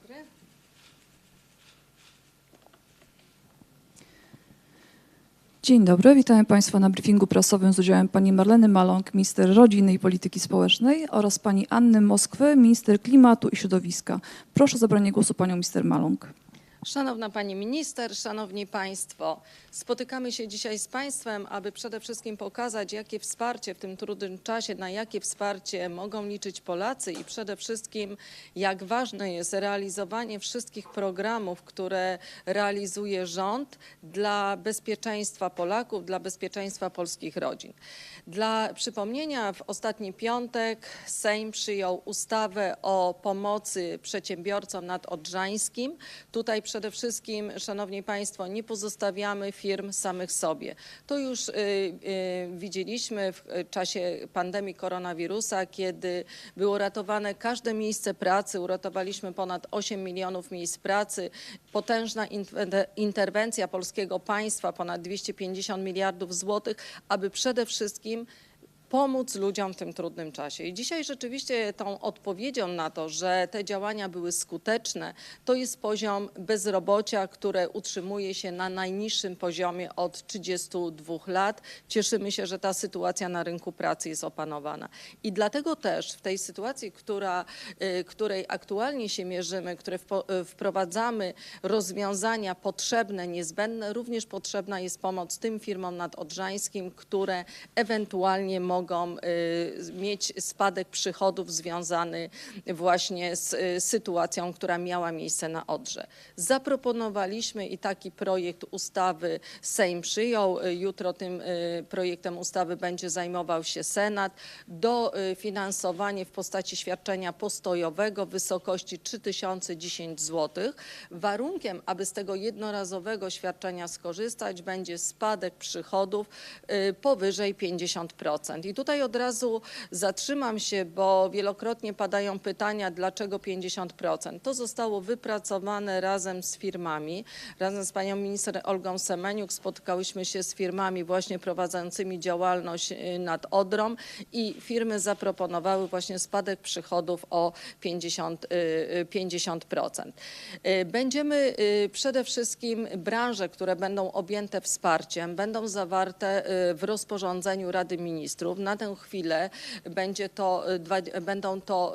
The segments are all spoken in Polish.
dobry. Dzień dobry, witamy Państwa na briefingu prasowym z udziałem pani Marleny Maląg, minister rodziny i polityki społecznej oraz pani Anny Moskwy, minister klimatu i środowiska. Proszę o zabranie głosu panią minister Maląg. Szanowna Pani Minister, Szanowni Państwo, spotykamy się dzisiaj z Państwem, aby przede wszystkim pokazać, jakie wsparcie w tym trudnym czasie, na jakie wsparcie mogą liczyć Polacy i przede wszystkim, jak ważne jest realizowanie wszystkich programów, które realizuje rząd dla bezpieczeństwa Polaków, dla bezpieczeństwa polskich rodzin. Dla przypomnienia, w ostatni piątek Sejm przyjął ustawę o pomocy przedsiębiorcom nadodrzańskim. Tutaj przede wszystkim, Szanowni Państwo, nie pozostawiamy firm samych sobie. To już y, y, widzieliśmy w y, czasie pandemii koronawirusa, kiedy było ratowane każde miejsce pracy. Uratowaliśmy ponad 8 milionów miejsc pracy. Potężna interwencja polskiego państwa, ponad 250 miliardów złotych, aby przede wszystkim pomóc ludziom w tym trudnym czasie. I dzisiaj rzeczywiście tą odpowiedzią na to, że te działania były skuteczne, to jest poziom bezrobocia, które utrzymuje się na najniższym poziomie od 32 lat. Cieszymy się, że ta sytuacja na rynku pracy jest opanowana. I dlatego też w tej sytuacji, która, y, której aktualnie się mierzymy, które y, wprowadzamy rozwiązania potrzebne, niezbędne, również potrzebna jest pomoc tym firmom nadodrzańskim, które ewentualnie mogą y, mieć spadek przychodów związany właśnie z y, sytuacją, która miała miejsce na Odrze. Zaproponowaliśmy i taki projekt ustawy Sejm przyjął. Y, Jutro tym projektem ustawy będzie zajmował się Senat. Dofinansowanie w postaci świadczenia postojowego w wysokości 3010 zł. Warunkiem, aby z tego jednorazowego świadczenia skorzystać, będzie spadek przychodów powyżej 50%. I tutaj od razu zatrzymam się, bo wielokrotnie padają pytania, dlaczego 50%. To zostało wypracowane razem z firmami. Razem z panią minister Olgą Semeniuk spotkałyśmy się z firmami właśnie prowadzącymi działalność y, nad Odrą i firmy zaproponowały właśnie spadek przychodów o 50, y, y, 50%. Y, Będziemy przede wszystkim branże, które będą objęte wsparciem, będą zawarte w rozporządzeniu Rady Ministrów. Na tę chwilę będzie to, dwa- będą to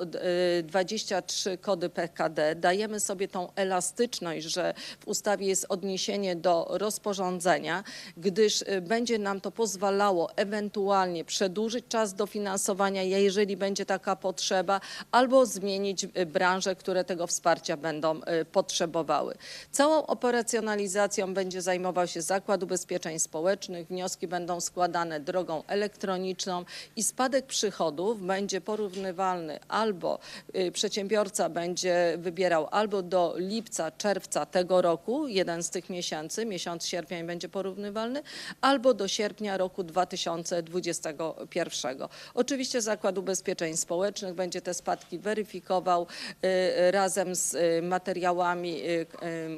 y, 23 kody PKD. Dajemy sobie tą elastyczność, że w ustawie jest odniesienie do rozporządzenia, gdyż y, będzie nam to pozwalało ewentualnie przedłużyć czas dofinansowania, jeżeli będzie taka potrzeba, albo zmienić branże, które tego wsparcia będą potrzebowały. Całą operacjonalizacją będzie zajmował się Zakład Ubezpieczeń Społecznych. Wnioski będą składane drogą elektroniczną i spadek przychodów będzie porównywalny albo y, przedsiębiorca będzie wybierał albo do lipca, czerwca tego roku, jeden z tych miesięcy, miesiąc sierpień będzie porównywalny, albo do sierpnia roku 2021. Oczywiście Zakład Ubezpieczeń Społecznych będzie te spadki weryfikował y, razem z y, materiałami y, y,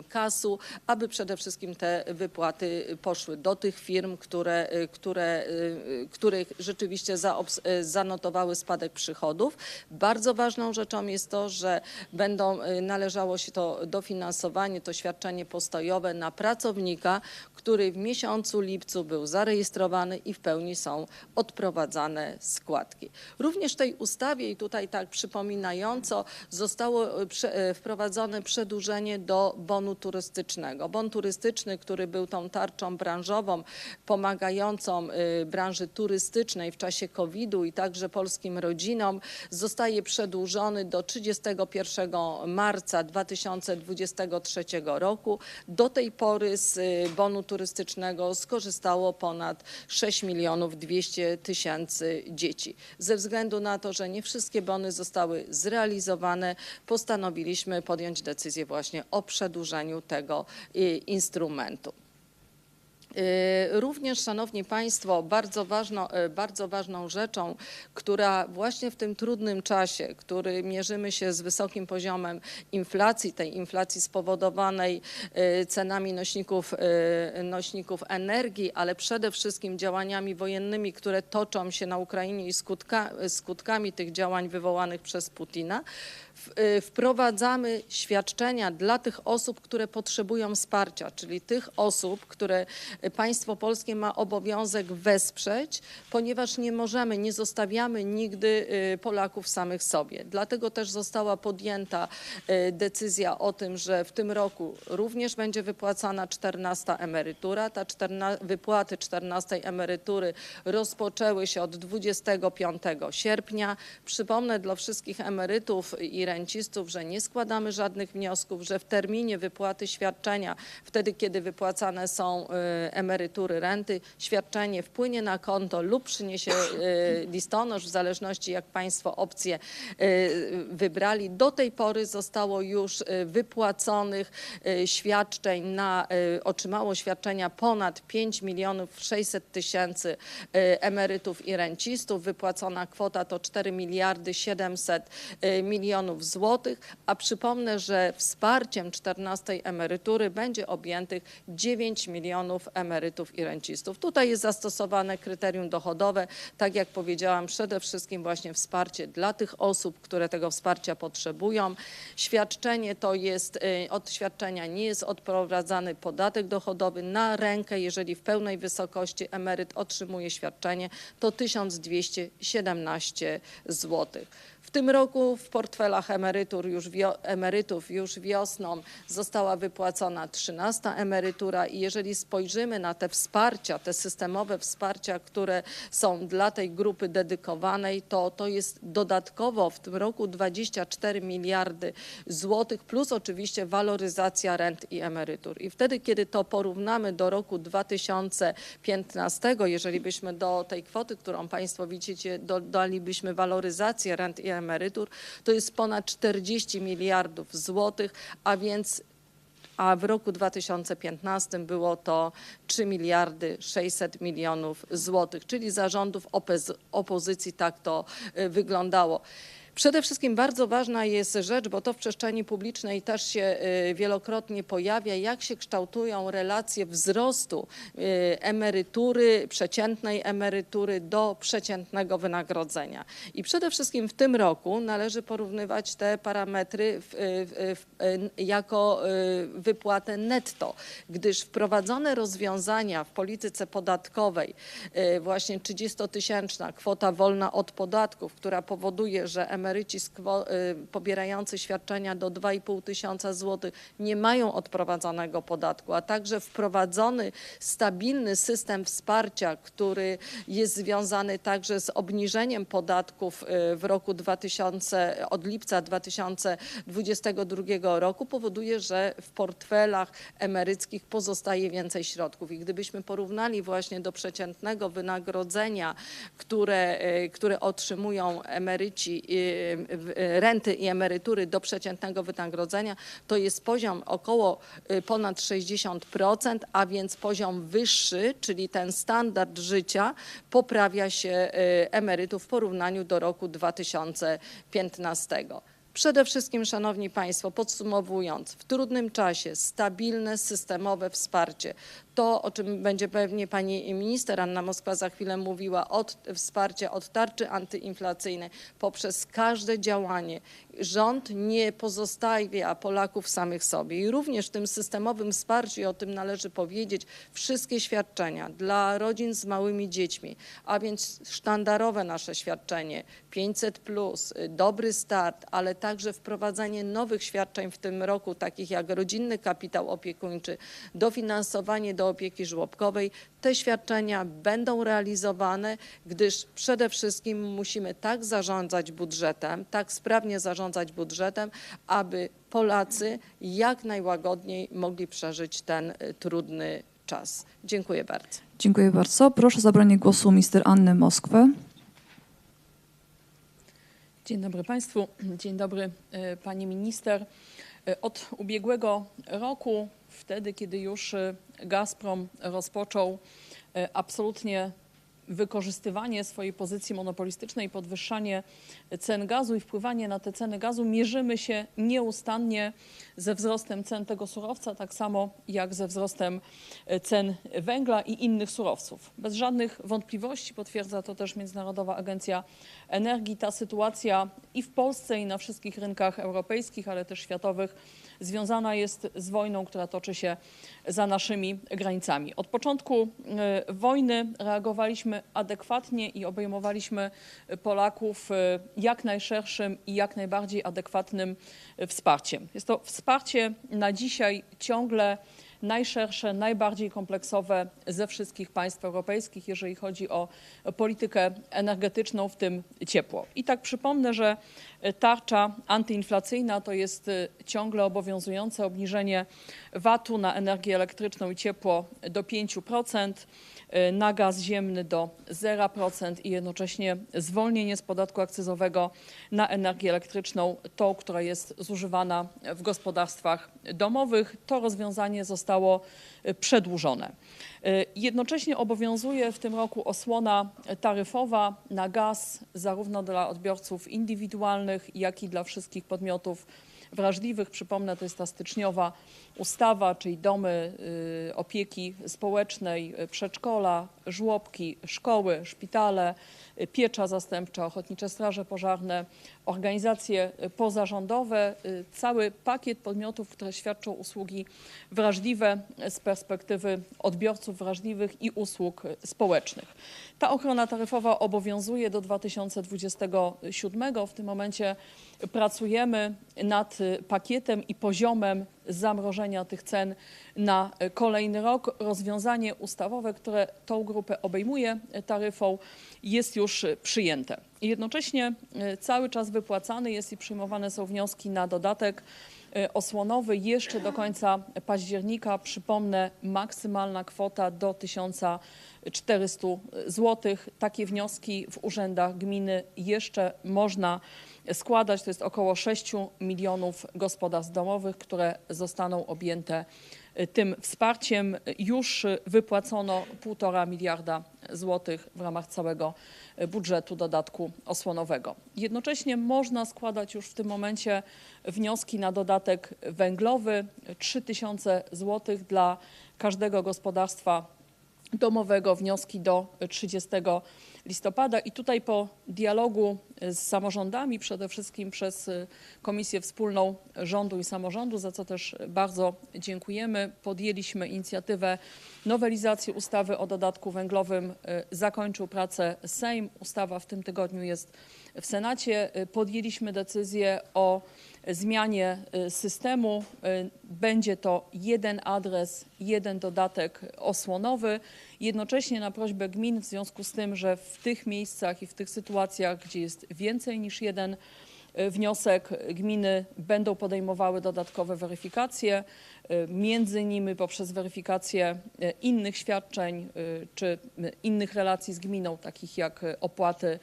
KAS-u, aby przede wszystkim te wypłaty poszły do tych firm, które, y, które, y, których rzeczywiście zaobs- y, zanotowały spadek przychodów. Bardzo ważną rzeczą jest to, że będą y, należało się to dofinansowanie, to świadczenie postojowe na pracownika, który w miesiącu lipcu był zarejestrowany i w pełni są odprowadzane składki. Również w tej ustawie, i tutaj tak przypominająco, zostało y, wprowadzone przedłużenie do bonu turystycznego. Bon turystyczny, który był tą tarczą branżową pomagającą branży turystycznej w czasie COVID-u i także polskim rodzinom, zostaje przedłużony do 31 marca 2023 roku. Do tej pory z y, bonu turystycznego skorzystało ponad 6 milionów 200 tysięcy dzieci. Ze względu na to, że nie wszystkie bony zostały zrealizowane, postanowiliśmy podjąć decyzję właśnie o przedłużeniu tego y, instrumentu. Y, Również, Szanowni Państwo, bardzo, ważno, y, bardzo ważną rzeczą, która właśnie w tym trudnym czasie, który mierzymy się z wysokim poziomem inflacji, tej inflacji spowodowanej y, cenami nośników, nośników energii, ale przede wszystkim działaniami wojennymi, które toczą się na Ukrainie i skutka, skutkami tych działań wywołanych przez Putina, wprowadzamy świadczenia dla tych osób, które potrzebują wsparcia, czyli tych osób, które y, państwo polskie ma obowiązek wesprzeć, ponieważ nie możemy, nie zostawiamy nigdy y, Polaków samych sobie. Dlatego też została podjęta y, decyzja o tym, że w tym roku również będzie wypłacana 14 emerytura. Ta 14, wypłaty 14 emerytury rozpoczęły się od 25 sierpnia. Przypomnę dla wszystkich emerytów i rencistów, że nie składamy żadnych wniosków, że w terminie wypłaty świadczenia, wtedy kiedy wypłacane są y, emerytury, renty, świadczenie wpłynie na konto lub przyniesie y, listonosz, w zależności jak Państwo opcję y, wybrali. Do tej pory zostało już wypłaconych świadczeń na, otrzymało świadczenia ponad 5 milionów 600 tysięcy emerytów i rencistów. Wypłacona kwota to 4 miliardy 700 y, milionów złotych, a przypomnę, że wsparciem 14 emerytury będzie objętych 9 milionów emerytów i rencistów. Tutaj jest zastosowane kryterium dochodowe, tak jak powiedziałam, przede wszystkim właśnie wsparcie dla tych osób, które tego wsparcia potrzebują. Świadczenie to jest, y, od świadczenia nie jest odprowadzany podatek dochodowy na rękę, jeżeli w pełnej wysokości emeryt otrzymuje świadczenie, to 1217 zł. W tym roku w portfelach emerytur już emerytów już wiosną została wypłacona 13 emerytura i jeżeli spojrzymy na te wsparcia, te systemowe wsparcia, które są dla tej grupy dedykowanej, to to jest dodatkowo w tym roku 24 miliardy złotych plus oczywiście waloryzacja rent i emerytur. I wtedy, kiedy to porównamy do roku 2015, jeżeli byśmy do tej kwoty, którą Państwo widzicie, dodalibyśmy waloryzację rent i emerytur, to jest ponad 40 miliardów złotych, a więc a w roku 2015 było to 3 miliardy 600 milionów złotych, czyli zarządów opozycji tak to y, wyglądało. Przede wszystkim bardzo ważna jest rzecz, bo to w przestrzeni publicznej też się y, wielokrotnie pojawia, jak się kształtują relacje wzrostu y, emerytury, przeciętnej emerytury do przeciętnego wynagrodzenia. I przede wszystkim w tym roku należy porównywać te parametry w, w, w, jako y, wypłatę netto, gdyż wprowadzone rozwiązania w polityce podatkowej, y, właśnie 30-tysięczna kwota wolna od podatków, która powoduje, że emeryci y, pobierający świadczenia do 2,5 tysiąca złotych nie mają odprowadzanego podatku, a także wprowadzony stabilny system wsparcia, który jest związany także z obniżeniem podatków y, w roku 2000, od lipca 2022 roku powoduje, że w portfelach emeryckich pozostaje więcej środków. I gdybyśmy porównali właśnie do przeciętnego wynagrodzenia, które, y, które otrzymują emeryci, renty i emerytury do przeciętnego wynagrodzenia, to jest poziom około y, ponad 60%, a więc poziom wyższy, czyli ten standard życia poprawia się y, emerytów w porównaniu do roku 2015. Przede wszystkim, Szanowni Państwo, podsumowując, w trudnym czasie stabilne, systemowe wsparcie. To, o czym będzie pewnie pani minister Anna Moskwa za chwilę mówiła, od wsparcia od tarczy antyinflacyjnej poprzez każde działanie. Rząd nie pozostawia Polaków samych sobie i również w tym systemowym wsparciu, o tym należy powiedzieć, wszystkie świadczenia dla rodzin z małymi dziećmi, a więc sztandarowe nasze świadczenie 500, dobry start, ale także wprowadzenie nowych świadczeń w tym roku, takich jak rodzinny kapitał opiekuńczy, dofinansowanie do opieki żłobkowej. Te świadczenia będą realizowane, gdyż przede wszystkim musimy tak zarządzać budżetem, tak sprawnie zarządzać budżetem, aby Polacy jak najłagodniej mogli przeżyć ten y, trudny czas. Dziękuję bardzo. Dziękuję bardzo. Proszę o zabranie głosu minister Annę Moskwę. Dzień dobry Państwu, dzień dobry e, Pani Minister. E, Od ubiegłego roku wtedy, kiedy już y, Gazprom rozpoczął absolutnie wykorzystywanie swojej pozycji monopolistycznej, podwyższanie cen gazu i wpływanie na te ceny gazu, mierzymy się nieustannie ze wzrostem cen tego surowca, tak samo jak ze wzrostem e, cen węgla i innych surowców. Bez żadnych wątpliwości potwierdza to też Międzynarodowa Agencja Energii. Ta sytuacja i w Polsce, i na wszystkich rynkach europejskich, ale też światowych związana jest z wojną, która toczy się za naszymi granicami. Od początku e, wojny reagowaliśmy adekwatnie i obejmowaliśmy Polaków e, jak najszerszym i jak najbardziej adekwatnym e, wsparciem. Jest to wsparcie na dzisiaj ciągle najszersze, najbardziej kompleksowe ze wszystkich państw europejskich, jeżeli chodzi o politykę energetyczną, w tym ciepło. I tak przypomnę, że tarcza antyinflacyjna to jest y, ciągle obowiązujące obniżenie VAT-u na energię elektryczną i ciepło do 5%, y, na gaz ziemny do 0% i jednocześnie zwolnienie z podatku akcyzowego na energię elektryczną, tą, która jest zużywana w gospodarstwach domowych. To rozwiązanie zostało y, przedłużone. Y, Jednocześnie obowiązuje w tym roku osłona taryfowa na gaz zarówno dla odbiorców indywidualnych, jak i dla wszystkich podmiotów wrażliwych. Przypomnę, to jest ta styczniowa ustawa, czyli domy y, opieki społecznej, y, przedszkola, żłobki, szkoły, szpitale, y, piecza zastępcza, ochotnicze straże pożarne, organizacje pozarządowe, cały pakiet podmiotów, które świadczą usługi wrażliwe z perspektywy odbiorców wrażliwych i usług społecznych. Ta ochrona taryfowa obowiązuje do 2027. W tym momencie pracujemy nad pakietem i poziomem zamrożenia tych cen na y, kolejny rok. Rozwiązanie ustawowe, które tą grupę obejmuje y, taryfą, jest już y, przyjęte. Jednocześnie cały czas wypłacany jest i przyjmowane są wnioski na dodatek osłonowy jeszcze do końca października. Przypomnę, maksymalna kwota do 1400 zł. Takie wnioski w urzędach gminy jeszcze można składać. To jest około 6 milionów gospodarstw domowych, które zostaną objęte y, tym wsparciem. Już y, wypłacono 1,5 miliarda złotych w ramach całego y, budżetu dodatku osłonowego. Jednocześnie można składać już w tym momencie wnioski na dodatek węglowy 3000 złotych dla każdego gospodarstwa domowego wnioski do 30 listopada i tutaj po dialogu z samorządami, przede wszystkim przez y, Komisję Wspólną Rządu i Samorządu, za co też bardzo dziękujemy, podjęliśmy inicjatywę nowelizacji ustawy o dodatku węglowym. Y, Zakończył pracę Sejm, ustawa w tym tygodniu jest w Senacie. Y, Podjęliśmy decyzję o zmianie y, systemu. Y, Będzie to jeden adres, jeden dodatek osłonowy. Jednocześnie na prośbę gmin, w związku z tym, że w tych miejscach i w tych sytuacjach, gdzie jest więcej niż jeden y, wniosek, gminy będą podejmowały dodatkowe weryfikacje, między innymi poprzez weryfikację innych świadczeń czy innych relacji z gminą, takich jak opłaty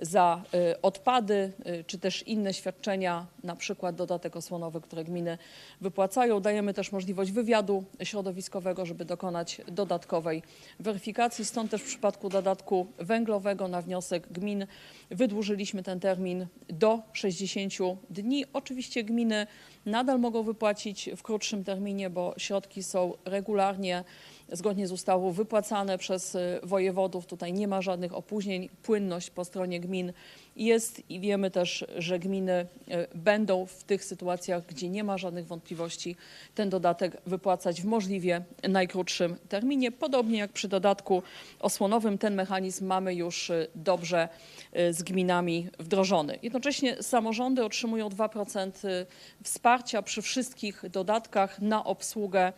za y, odpady, y, czy też inne świadczenia, na przykład dodatek osłonowy, które gminy wypłacają. Dajemy też możliwość wywiadu środowiskowego, żeby dokonać dodatkowej weryfikacji. Stąd też w przypadku dodatku węglowego na wniosek gmin wydłużyliśmy ten termin do 60 dni. Oczywiście gminy nadal mogą wypłacić w krótszym terminie, bo środki są regularnie zgodnie z ustawą wypłacane przez y, wojewodów. Tutaj nie ma żadnych opóźnień. Płynność po stronie gmin jest i wiemy też, że gminy y, będą w tych sytuacjach, gdzie nie ma żadnych wątpliwości, ten dodatek wypłacać w możliwie najkrótszym terminie. Podobnie jak przy dodatku osłonowym, ten mechanizm mamy już y, dobrze y, z gminami wdrożony. Jednocześnie samorządy otrzymują 2% wsparcia przy wszystkich dodatkach na obsługę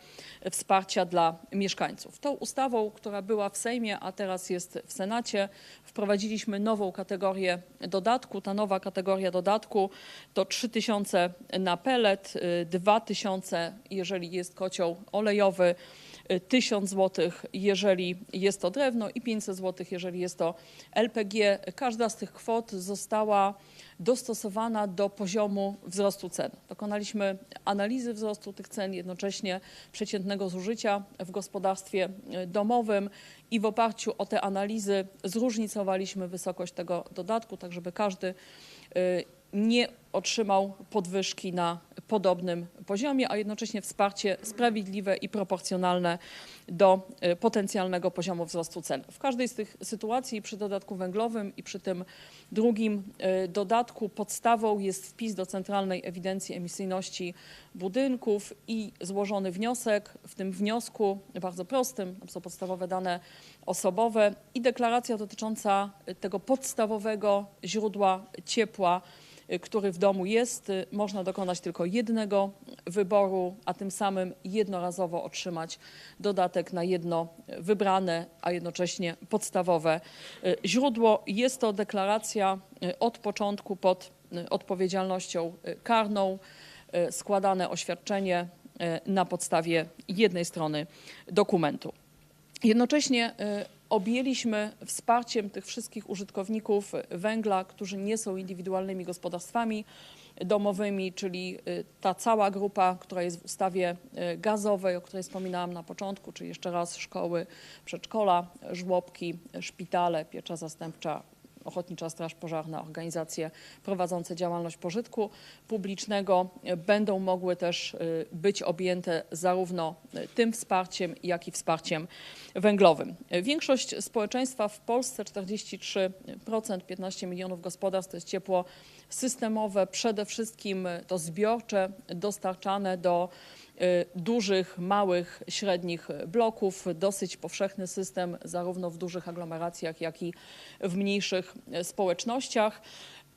wsparcia dla mieszkańców. Tą ustawą, która była w Sejmie, a teraz jest w Senacie, wprowadziliśmy nową kategorię dodatku. Ta nowa kategoria dodatku to 3000 na pelet, y, 2000 jeżeli jest kocioł olejowy, 1000 zł, jeżeli jest to drewno i 500 zł, jeżeli jest to LPG. Każda z tych kwot została dostosowana do poziomu wzrostu cen. Dokonaliśmy analizy wzrostu tych cen, jednocześnie przeciętnego zużycia w gospodarstwie e, domowym i w oparciu o te analizy zróżnicowaliśmy wysokość tego dodatku, tak żeby każdy y, nie otrzymał podwyżki na podobnym poziomie, a jednocześnie wsparcie sprawiedliwe i proporcjonalne do y, potencjalnego poziomu wzrostu cen. W każdej z tych sytuacji przy dodatku węglowym i przy tym drugim y, dodatku podstawą jest wpis do Centralnej Ewidencji Emisyjności Budynków i złożony wniosek. W tym wniosku bardzo prostym, tam są podstawowe dane osobowe i deklaracja dotycząca tego podstawowego źródła ciepła, który w domu jest. Można dokonać tylko jednego wyboru, a tym samym jednorazowo otrzymać dodatek na jedno wybrane, a jednocześnie podstawowe y, źródło. Jest to deklaracja y, od początku pod y, odpowiedzialnością karną, składane oświadczenie na podstawie jednej strony dokumentu. Jednocześnie objęliśmy wsparciem tych wszystkich użytkowników węgla, którzy nie są indywidualnymi gospodarstwami domowymi, czyli y, ta cała grupa, która jest w ustawie y, gazowej, o której wspominałam na początku, czyli jeszcze raz szkoły, przedszkola, żłobki, szpitale, piecza zastępcza, Ochotnicza Straż Pożarna, organizacje prowadzące działalność pożytku publicznego y, będą mogły też y, być objęte zarówno y, tym wsparciem, jak i wsparciem węglowym. Większość społeczeństwa w Polsce, 43%, 15 milionów gospodarstw, to jest ciepło systemowe, przede wszystkim to zbiorcze, dostarczane do dużych, małych, średnich bloków. Dosyć powszechny system zarówno w dużych aglomeracjach, jak i w mniejszych y, społecznościach.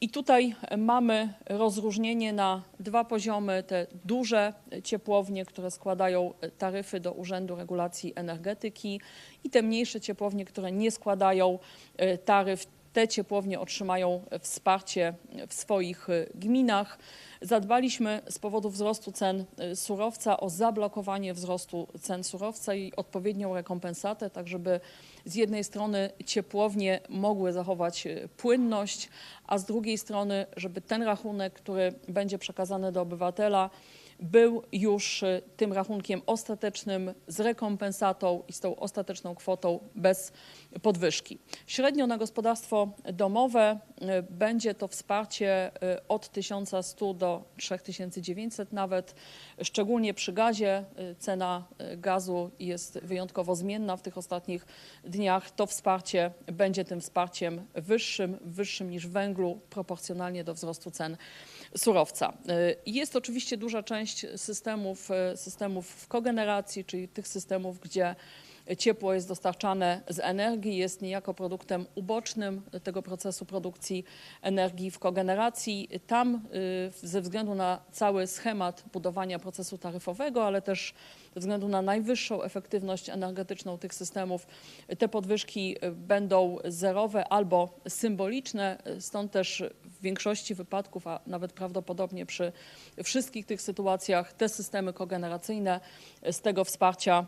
I tutaj mamy rozróżnienie na dwa poziomy. Te duże ciepłownie, które składają taryfy do Urzędu Regulacji Energetyki i te mniejsze ciepłownie, które nie składają y, taryf. Te ciepłownie otrzymają wsparcie w swoich y, gminach. Zadbaliśmy z powodu wzrostu cen y, surowca o zablokowanie wzrostu cen surowca i odpowiednią rekompensatę, tak żeby z jednej strony ciepłownie mogły zachować y, płynność, a z drugiej strony, żeby ten rachunek, który będzie przekazany do obywatela, był już y, tym rachunkiem ostatecznym z rekompensatą i z tą ostateczną kwotą bez podwyżki. Średnio na gospodarstwo domowe y, będzie to wsparcie y, od 1100 do 3900 nawet. Szczególnie przy gazie cena gazu jest wyjątkowo zmienna w tych ostatnich dniach. To wsparcie będzie tym wsparciem wyższym, wyższym niż węglu, proporcjonalnie do wzrostu cen surowca. Y, Jest oczywiście duża część systemów, y, systemów w kogeneracji, czyli tych systemów, gdzie ciepło jest dostarczane z energii, jest niejako produktem ubocznym tego procesu produkcji energii w kogeneracji. Tam y, ze względu na cały schemat budowania procesu taryfowego, ale też ze względu na najwyższą efektywność energetyczną tych systemów, te podwyżki y, będą zerowe albo symboliczne. Stąd też w większości wypadków, a nawet prawdopodobnie przy wszystkich tych sytuacjach, te systemy kogeneracyjne z tego wsparcia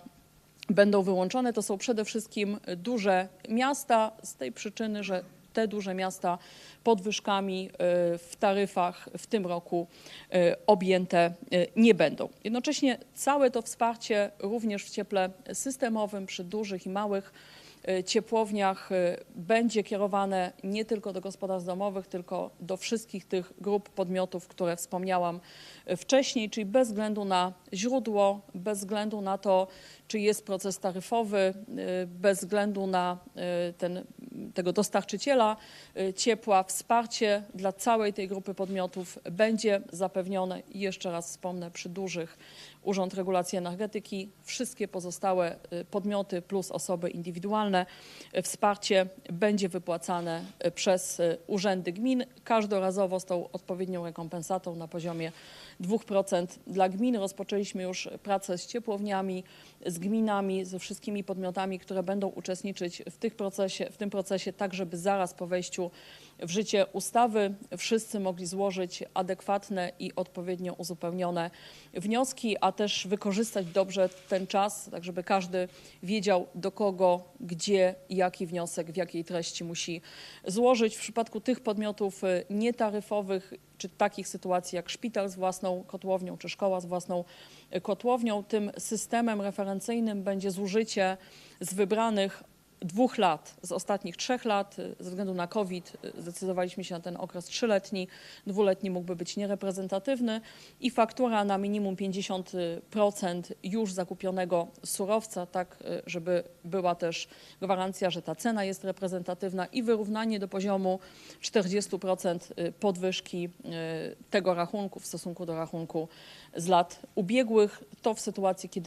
będą wyłączone. To są przede wszystkim duże miasta z tej przyczyny, że te duże miasta podwyżkami y, w taryfach w tym roku y, objęte y, nie będą. Jednocześnie całe to wsparcie również w cieple systemowym przy dużych i małych ciepłowniach y, będzie kierowane nie tylko do gospodarstw domowych, tylko do wszystkich tych grup podmiotów, które wspomniałam y, wcześniej, czyli bez względu na źródło, bez względu na to, czy jest proces taryfowy, y, bez względu na y, ten, tego dostarczyciela y, ciepła, wsparcie dla całej tej grupy podmiotów będzie zapewnione. I jeszcze raz wspomnę przy dużych Urząd Regulacji Energetyki, wszystkie pozostałe y, podmioty plus osoby indywidualne. y, Wsparcie będzie wypłacane y, przez urzędy gmin, każdorazowo z tą odpowiednią rekompensatą na poziomie 2% dla gmin. Rozpoczęliśmy już pracę z ciepłowniami, z gminami, ze wszystkimi podmiotami, które będą uczestniczyć w, tych procesie, w tym procesie, tak żeby zaraz po wejściu w życie ustawy wszyscy mogli złożyć adekwatne i odpowiednio uzupełnione wnioski, a też wykorzystać dobrze ten czas, tak żeby każdy wiedział do kogo, gdzie, jaki wniosek, w jakiej treści musi złożyć. W przypadku tych podmiotów y, nietaryfowych, czy takich sytuacji jak szpital z własną kotłownią, czy szkoła z własną y, kotłownią, tym systemem referencyjnym będzie zużycie z wybranych dwóch lat, z ostatnich trzech lat, y, ze względu na COVID y, zdecydowaliśmy się na ten okres trzyletni, dwuletni mógłby być niereprezentatywny i faktura na minimum 50% już zakupionego surowca, tak y, żeby była też gwarancja, że ta cena jest reprezentatywna i wyrównanie do poziomu 40% y, podwyżki tego rachunku w stosunku do rachunku z lat ubiegłych. To w sytuacji, kiedy